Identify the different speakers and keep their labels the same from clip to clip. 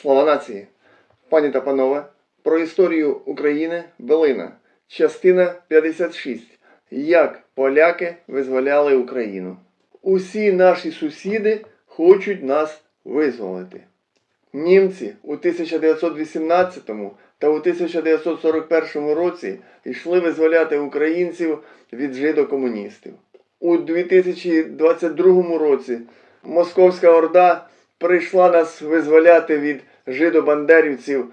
Speaker 1: Слава нації! Пані та панове, про історію України Белина. Частина 56. Як поляки визволяли Україну. Усі наші сусіди хочуть нас визволити. Німці у 1918 та у 1941 році йшли визволяти українців від жидокомуністів. У 2022 році Московська Орда прийшла нас визволяти від жидобандерівців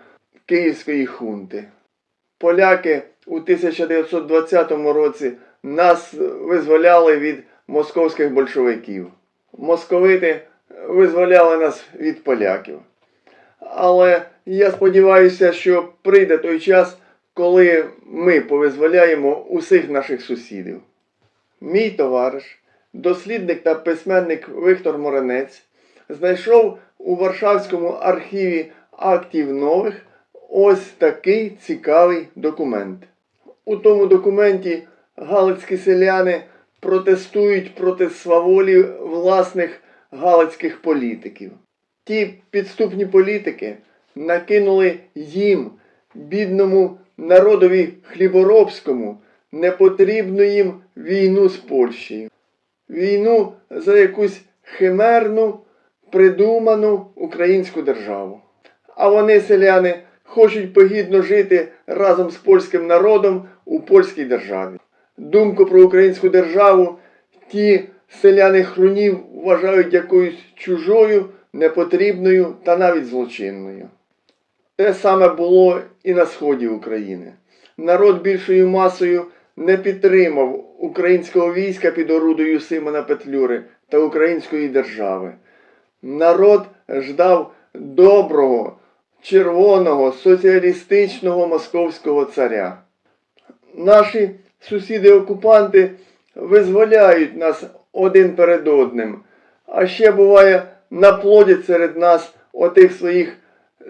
Speaker 1: Київської хунти. Поляки у 1920 році нас визволяли від московських большевиків. Московити визволяли нас від поляків. Але я сподіваюся, що прийде той час, коли ми повизволяємо усіх наших сусідів. Мій товариш, дослідник та письменник Віктор Моранець, знайшов у Варшавському архіві актів нових ось такий цікавий документ. У тому документі галицькі селяни протестують проти сваволі власних галицьких політиків. Ті підступні політики накинули їм, бідному народові хліборобському, непотрібну їм війну з Польщею. Війну за якусь химерну, придуману українську державу. А вони, селяни, хочуть погідно жити разом з польським народом у польській державі. Думку про українську державу ті селяни хрунів вважають якоюсь чужою, непотрібною та навіть злочинною. Те саме було і на сході України. Народ більшою масою не підтримав українського війська під орудою Симона Петлюри та української держави. Народ ждав доброго, червоного, соціалістичного московського царя. Наші сусіди-окупанти визволяють нас один перед одним, а ще буває наплодять серед нас отих своїх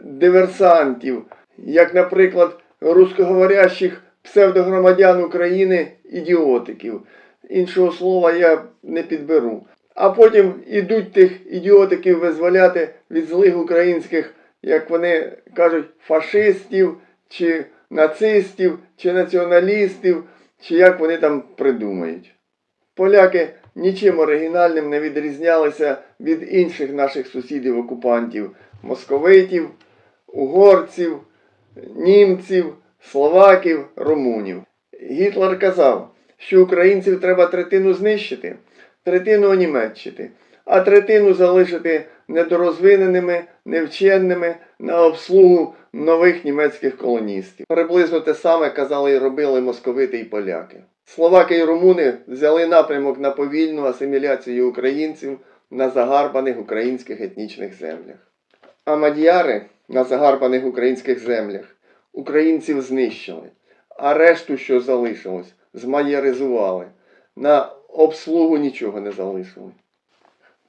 Speaker 1: диверсантів, як, наприклад, рускоговорящих псевдогромадян України ідіотиків. Іншого слова я не підберу. А потім ідуть тих ідіотиків визволяти від злих українських, як вони кажуть, фашистів, чи нацистів, чи націоналістів, чи як вони там придумають. Поляки нічим оригінальним не відрізнялися від інших наших сусідів-окупантів московитів, угорців, німців, словаків, румунів. Гітлер казав, що українців треба третину знищити, третину онімеччити, а третину залишити недорозвиненими, невченними на обслугу нових німецьких колоністів. Приблизно те саме казали і робили московити і поляки. Словаки і румуни взяли напрямок на повільну асиміляцію українців на загарбаних українських етнічних землях. А мадяри на загарбаних українських землях українців знищили, а решту, що залишилось, змаяризували. На обслугу нічого не залишили.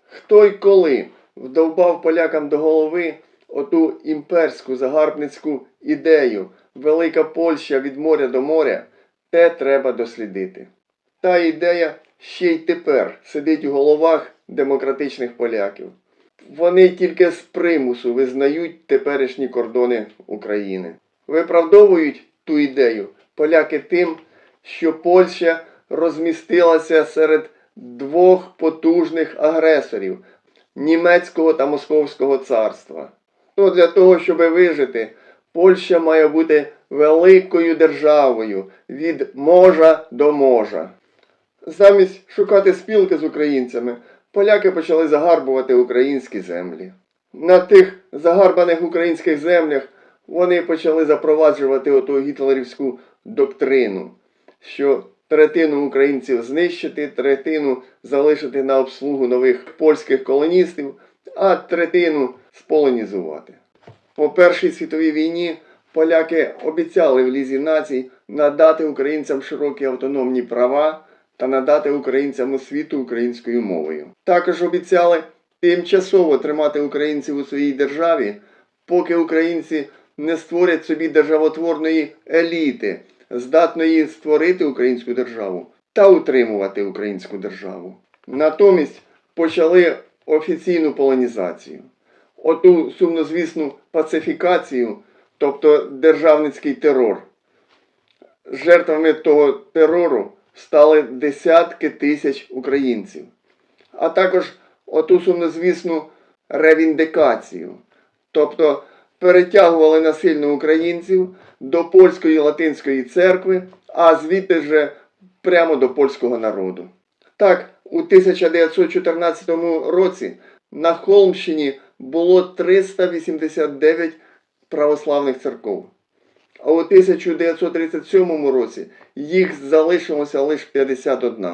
Speaker 1: Хто й коли вдовбав полякам до голови оту імперську загарбницьку ідею Велика Польща від моря до моря, те треба дослідити. Та ідея ще й тепер сидить у головах демократичних поляків. Вони тільки з примусу визнають теперішні кордони України. Виправдовують ту ідею поляки тим, що Польща розмістилася серед двох потужних агресорів німецького та московського царства. То для того, щоб вижити, Польща має бути великою державою від можа до можа. Замість шукати спілки з українцями, поляки почали загарбувати українські землі. На тих загарбаних українських землях вони почали запроваджувати оту гітлерівську доктрину, що третину українців знищити, третину залишити на обслугу нових польських колоністів, а третину сполонізувати. По Першій світовій війні поляки обіцяли в Лізі націй надати українцям широкі автономні права та надати українцям освіту українською мовою. Також обіцяли тимчасово тримати українців у своїй державі, поки українці не створять собі державотворної еліти, здатної створити українську державу та утримувати українську державу. Натомість почали офіційну полонізацію. оту сумнозвісну пацифікацію, тобто державницький терор. Жертвами того терору стали десятки тисяч українців, а також оту сумнозвісну ревіндикацію, тобто перетягували насильно українців до польської латинської церкви, а звідти вже прямо до польського народу. Так, у 1914 році на Холмщині було 389 православних церков. А у 1937 році їх залишилося лише 51.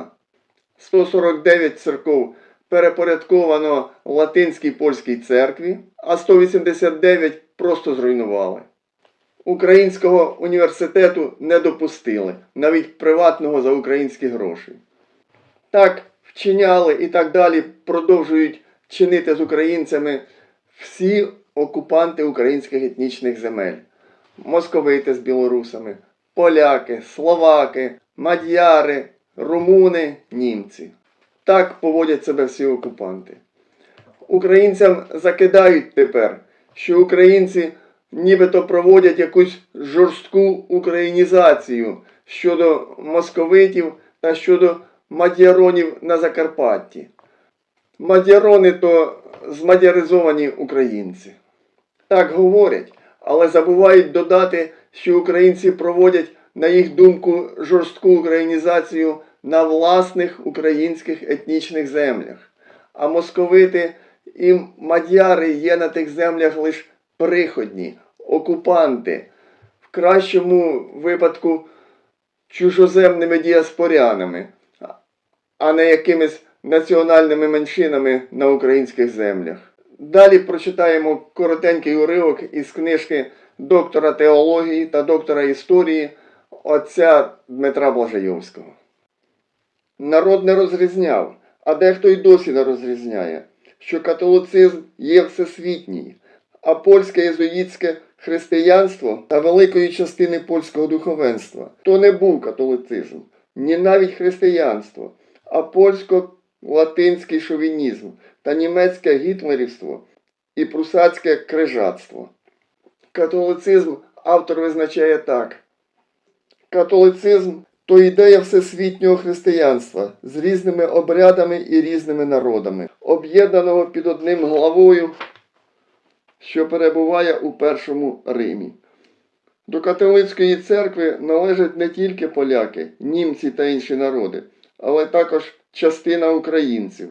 Speaker 1: 149 церков перепорядковано Латинській польській церкві, а 189 просто зруйнували. Українського університету не допустили, навіть приватного за українські гроші. Так вчиняли і так далі продовжують чинити з українцями всі окупанти українських етнічних земель. Московити з білорусами, поляки, словаки, мадяри, румуни, німці. Так поводять себе всі окупанти. Українцям закидають тепер, що українці нібито проводять якусь жорстку українізацію щодо московитів та щодо мадяронів на Закарпатті. Мадярони то змадяризовані українці. Так говорять, але забувають додати, що українці проводять, на їх думку, жорстку українізацію на власних українських етнічних землях. А московити і мадяри є на тих землях лише приходні, окупанти, в кращому випадку чужоземними діаспорянами, а не якимись національними меншинами на українських землях. Далі прочитаємо коротенький уривок із книжки доктора теології та доктора історії отця Дмитра Блажайовського. Народ не розрізняв, а дехто й досі не розрізняє, що католицизм є всесвітній, а польське єзуїтське християнство та великої частини польського духовенства то не був католицизм, ні навіть християнство, а польсько-латинський шовінізм та німецьке гітлерівство і прусацьке крижатство. Католицизм автор визначає так. Католицизм то ідея всесвітнього християнства з різними обрядами і різними народами, об'єднаного під одним главою, що перебуває у першому Римі. До католицької церкви належать не тільки поляки, німці та інші народи, але також частина українців.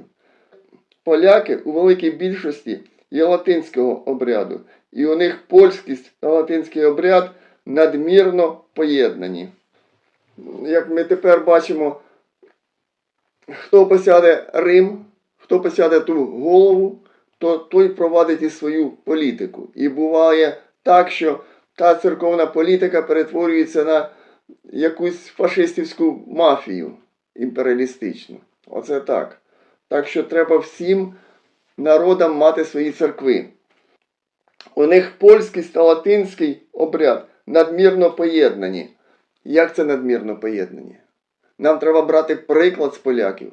Speaker 1: Поляки у великій більшості є латинського обряду, і у них польськість та латинський обряд надмірно поєднані. Як ми тепер бачимо, хто посяде Рим, хто посяде ту голову, то той провадить і свою політику. І буває так, що та церковна політика перетворюється на якусь фашистівську мафію імперіалістичну. Оце так. Так що треба всім народам мати свої церкви. У них польський та латинський обряд надмірно поєднані. Як це надмірно поєднані? Нам треба брати приклад з поляків.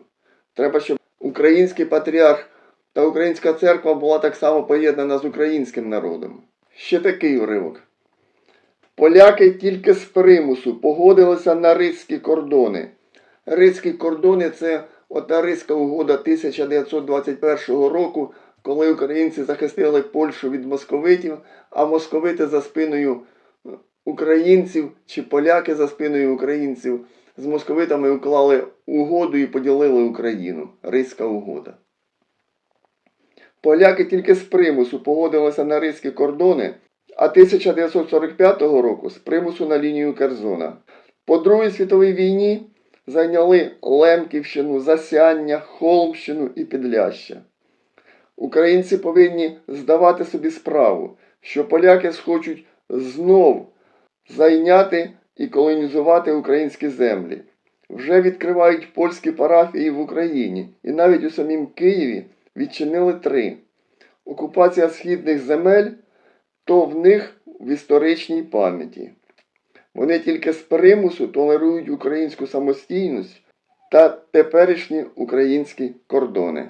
Speaker 1: Треба, щоб український патріарх та українська церква була так само поєднана з українським народом. Ще такий уривок. Поляки тільки з примусу погодилися на ризькі кордони. Ризькі кордони це ота Ризька угода 1921 року, коли українці захистили Польщу від московитів, а московити за спиною українців чи поляки за спиною українців з московитами уклали угоду і поділили Україну. Ризька угода. Поляки тільки з примусу погодилися на ризькі кордони, а 1945 року з примусу на лінію Керзона. По Другій світовій війні зайняли Лемківщину, Засяння, Холмщину і Підляща. Українці повинні здавати собі справу, що поляки схочуть знов зайняти і колонізувати українські землі. Вже відкривають польські парафії в Україні і навіть у самім Києві відчинили три. Окупація східних земель то в них в історичній пам'яті. Вони тільки з примусу толерують українську самостійність та теперішні українські кордони.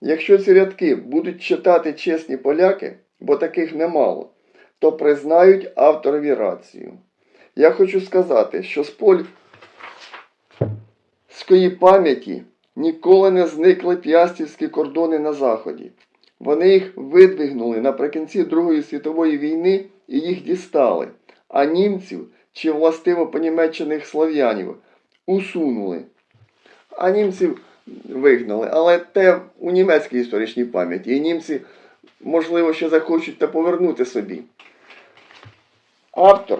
Speaker 1: Якщо ці рядки будуть читати чесні поляки, бо таких немало, то признають авторові рацію. Я хочу сказати, що з польської пам'яті ніколи не зникли п'ястівські кордони на Заході. Вони їх видвигнули наприкінці Другої світової війни і їх дістали, а німців чи властиво понімечених слов'янів усунули. А німців вигнали. Але те у німецькій історичній пам'яті. І німці, можливо, ще захочуть та повернути собі. Автор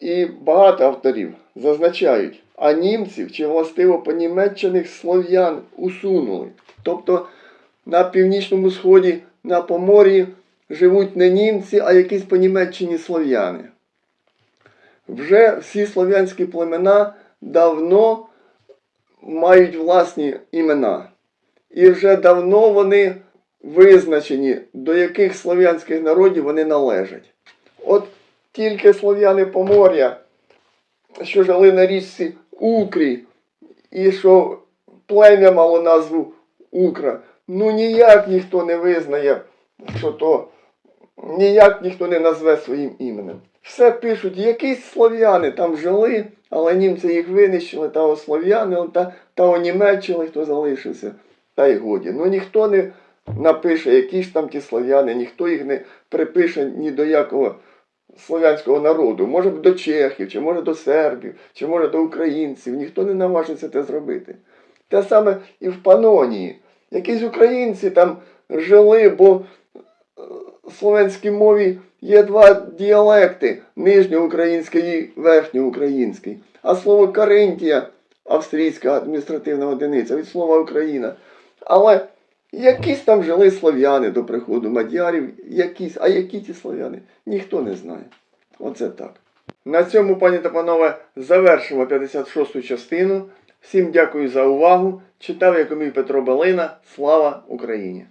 Speaker 1: і багато авторів зазначають, а німців чи властиво понімечених слов'ян усунули. Тобто на північному сході, на Помор'ї живуть не німці, а якісь понімечені слов'яни. Вже всі слов'янські племена давно мають власні імена. І вже давно вони визначені, до яких слов'янських народів вони належать. От тільки слов'яни Помор'я, що жили на річці Укрі, і що плем'я мало назву Укра, ну ніяк ніхто не визнає, що то ніяк ніхто не назве своїм іменем. Все пишуть, якісь слов'яни там жили, але німці їх винищили та ослов'янили, та, та онімечили, хто залишився, та й годі. Ну ніхто не напише, які ж там ті слов'яни, ніхто їх не припише ні до якого слов'янського народу. Може до чехів, чи може до сербів, чи може до українців. Ніхто не наважиться це зробити. Те саме і в Панонії. Якісь українці там жили, бо в словенській мові є два діалекти нижньоукраїнський і верхньоукраїнський. А слово Каринтія, австрійська адміністративна одиниця від слова Україна. Але якісь там жили слов'яни до приходу мадярів, якісь, а які ті слов'яни, ніхто не знає. Оце так. На цьому, пані та панове, завершимо 56-ту частину. Всім дякую за увагу. Читав Якомій Петро Балина. Слава Україні!